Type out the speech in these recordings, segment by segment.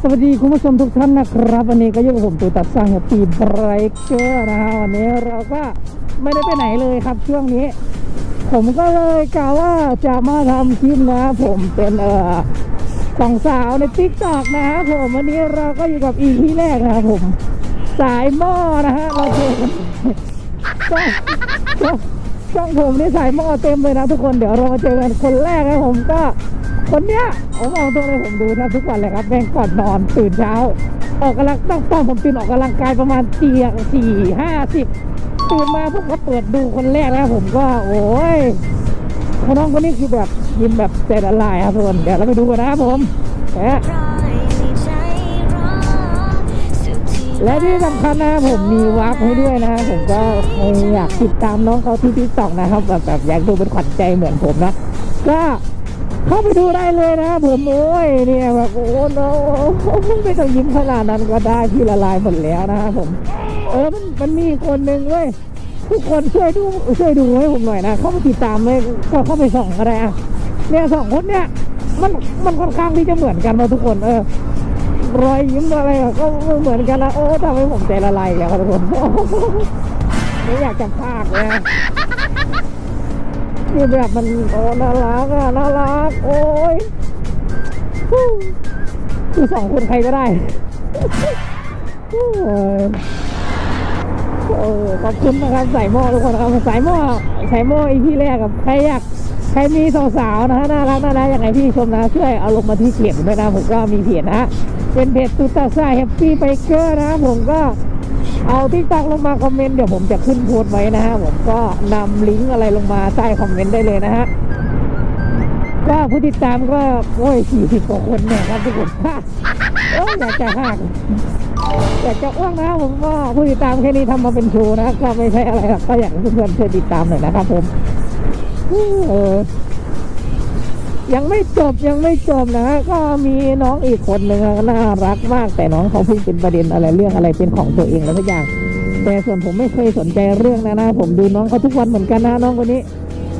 สวัสดีคุณผู้ชมทุกท่านนะครับ วันนี้ก็อยู่กับผมตูตัดสร้างแฮปปี้ไบรเกอร์นะฮะวันนี้เราก็ไม่ได้ไปไหนเลยครับช่วงนี้ ผมก็เลยกล่าวว่าจะมาทำคลิปนะผมเป็นเอ่อสองสาวในติ๊กตอกนะครับผมวันนี้เราก็อยู่กับอีพีแรกนะครับผม สายหม้อนะฮะเราเจอกันช่องช่องช่องผมนี่สายหม้อเต็มเลยนะทุกคนเดี๋ยวเรามาเจอกันคนแรกนะผมก็ คนเนี้ยผมเอาตัวเลยผมดูแทบทุกวันเลยครับแม่งก่อนนอนตื่นเช้า ออกกำลังต้องต้องผมตื่นออกกำลังกายประมาณเตียงสี่ห้าสิบตื่นมาผมก็เปิดดูคนแรกแล้วผมก็โอ้ยคนน้องคนนี้คือแบบยิ้มแบบใจละลายครับทุกคนเดี๋ยวเราไปดูกันนะครับผมแหมและที่สำคัญนะผมมีวาร์ปให้ด้วยนะผมก็อยากติดตามน้องเขาที่ทิกตอกนะครับแบบแบบอยากดูเป็นขวัญใจเหมือนผมนะก็ เข้าไปดูได้เลยนะผมโอ้ยเนี่ยแบบโอ้โหไม่ต้องยิ้มขนาดนั้นก็ได้พี่ละลายหมดแล้วนะครับผม เออมันมันมีคนหนึ่งเว้ยทุกคนช่วยดูช่วยดูให้ผมหน่อยนะเข้าไปติดตามเลยก็เข้าไปส่องก็ได้อะเนี่ยสองคนเนี่ยมันมันค่อนข้างที่จะเหมือนกันนะทุกคนเออรอยยิ้มอะไรก็เหมือนกันนะโอ้ทำให้ผมใจละลายแล้วทุกคนไม่อยากจะพากเลย อะคือแบบมันโอ้น่ารักอะน่ารัก โอ้ยคือสองคนใครก็ได้โอ้ยโอ้ขอบคุณนะครับใส่หม้อทุกคนครับใส่หม้อใส่หม้ออีพีแรกกับใครอยากใครมีสาวๆนะฮะน่ารักน่ารักอย่างไรที่ชมนะช่วยเอาลงมาที่เพจด้วยนะผมก็มีเพจนะฮะเป็นเพจตุตาซ่าแฮปปี้ไบเกอร์นะผมก็ เอาทิกตอกลงมาคอมเมนต์เดี๋ยวผมจะขึ้นโพสต์ไว้นะฮะผมก็นำลิงก์อะไรลงมาใต้คอมเมนต์ได้เลยนะฮะก็ผู้ติดตามก็โอ้ยสี่สิบกว่าคนเนี่ยครับทุกคนเอออยากจะหักอยากจะอ้วกนะผมก็ผู้ติดตามแค่นี้ทำมาเป็นโชว์นะก็ไม่ใช่อะไรหรอกก็อยากให้เพื่อนๆช่วยติดตามหน่อยนะครับผมเออ ยังไม่จบยังไม่จบนะฮะก็มีน้องอีกคนหนึ่งน่ารักมาก แต่น้องเขาเพิ่งเป็นประเด็นอะไรเรื่องอะไรเป็นของตัวเองแล้วทุกอย่าง แต่ส่วนผมไม่เคยสนใจเรื่องนะนะผมดูน้องเขาทุกวันเหมือนกันนะน้องคนนี้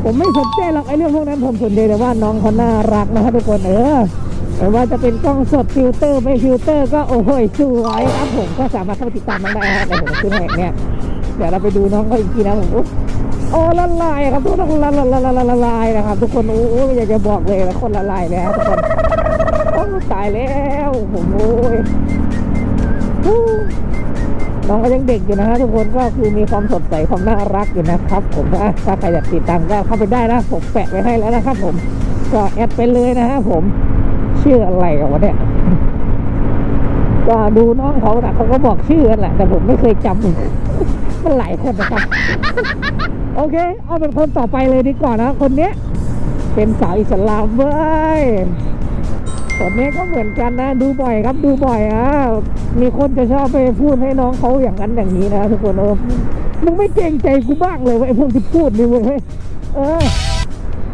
ผมไม่สนใจหรอกไอ้เรื่องพวกนั้นผมสนใจแต่ว่าน้องเขาน่ารักนะครับทุกคนเออไม่ว่าจะเป็นกล้องสดฟิลเตอร์ไม่ฟิลเตอร์ก็โอ้โหสวยครับผมก็สามารถเข้าไปติดตามน้องได้นะแต่ผมขึ้นให้เนี่ยเดี๋ยวเราไปดูน้องเขาอีกทีนะผมอ โอ้ละลายครับทุกคนละละละละละลายนะครับ ทุกคนโอ้ไม่อยากจะบอกเลยนะคนละลายแล้วทุกคนโอ้ตายแล้วผมโอ้ยน้องก็ยังเด็กอยู่นะฮะทุกคนก็คือมีความสดใสความน่ารักอยู่นะครับ ผมถ้าใครอยากติดตามก็เข้าไปได้นะผมแปะไว้ให้แล้วนะครับ ผมก็แอดไปเลยนะฮะผมชื่ออะไรกันวะเนี่ยก็ดูน้องเขาแต่เขาก็บอกชื่อกันแหละแต่ผมไม่เคยจำมันหลายคนนะครับ โอเค เอาเป็นคนต่อไปเลยดีกว่านะ คนนี้เป็นสาวอิสลามเว้ยคนนี้ก็เหมือนกันนะ ดูบ่อยครับดูบ่อยอะมีคนจะชอบไปพูดให้น้องเขาอย่างนั้นอย่างนี้นะทุกคนเออมึงไม่เกรงใจกูบ้างเลยไอ้พวกที่พูดนี่เว้ยเออ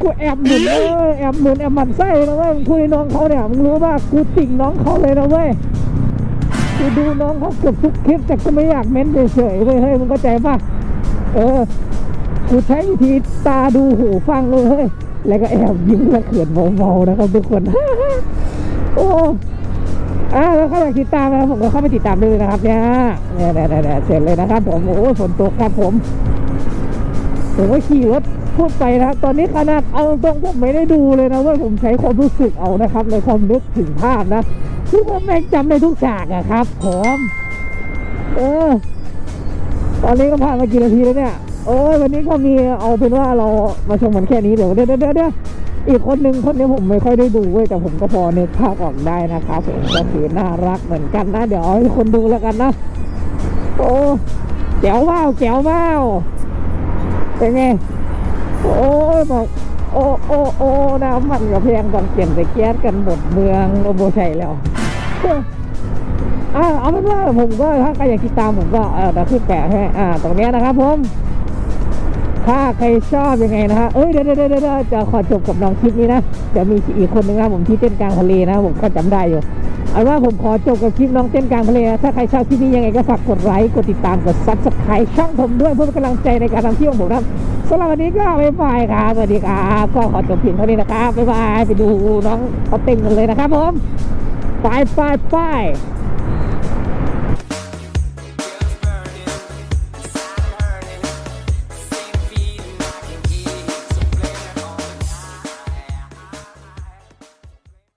กูแอบหนุนเออแอบหนุนแอบหมันไส้นะเว้ยมึงคุยน้องเขาเนี่ยมึงรู้ป่ะกูติ่งน้องเขาเลยนะเว้ยกูดูน้องเขาเกือบทุกคลิปแต่ก็ไม่อยากเม้นเฉยๆเว้ยเฮ้ยมึงเข้าใจป่ะเออ กูใช้วิธีตาดูหูฟังเลยแล้วก็แอบยิ้มและเขินเบาๆนะครับทุกคน โอ้อ่าแล้วก็อยากติดตามนะผมก็เข้าไปติดตามด้วยนะครับเนี่ยเนี่ยเนี่ยเนี่ยเสร็จเลยนะครับ ผมโอ้ฝนตกครับผมผมก็ขี่รถพูดไปนะตอนนี้ขนาดเอาตรงผมไม่ได้ดูเลยนะว่าผมใช้ความรู้สึกเอานะครับ ในความนึกถึงภาพนะคือผมแม่งจำได้ทุกฉากอะครับผมเออตอนนี้ก็ผ่านมากี่นาทีแล้วเนี่ย โอ้ยวันนี้ก็มีเอาเป็นว่าเรามาชมมันแค่นี้เดี๋ยวเดี๋ยวเดี๋ยวเดี๋ยวอีกคนหนึ่งคนนี้ผมไม่ค่อยได้ดูเว้ยแต่ผมก็พอเนึกภาพออกได้นะครับผมก็คือน่ารักเหมือนกันนะเดี๋ยวเอาให้คนดูแล้วกันนะโอ้แจ๋วว้าวแจ๋วว้าวเป็นไงโอ้ยบอกโอ้โอ้โอ้น้ำมันกับแพงต้องเปลี่ยนไปแก๊สกันหมดเมืองโอโบชัยแล้วอ่าเอาเป็นว่าผมก็ถ้าใครอยากติดตามผมก็เออเดี๋ยวขึ้นแปะให้อ่าตรงนี้นะครับผม ถ้าใครชอบยังไงนะฮะเอ้ยเดี๋ยวเดี๋ยวเดี๋ยวเดี๋ยวจะขอจบกับน้องคลิปนี้นะเดี๋ยวมีอีกคนนึงนะผมที่เต้นกลางทะเลนะผมก็จำได้อยู่เอาเป็นว่าผมขอจบกับคลิปน้องเต้นกลางทะเลนะถ้าใครชอบคลิปนี้ยังไงก็ฝากกดไลค์กดติดตามกดซับสไครต์ช่องผมด้วยเพื่อเป็นกำลังใจในการทำคลิปของผมนะสำหรับวันนี้ก็บ๊ายบายครับสวัสดีครับก็ขอจบเพียงเท่านี้นะครับบ๊ายบายไปดูน้องเขาเต้นกันเลยนะครับผมไปไปไป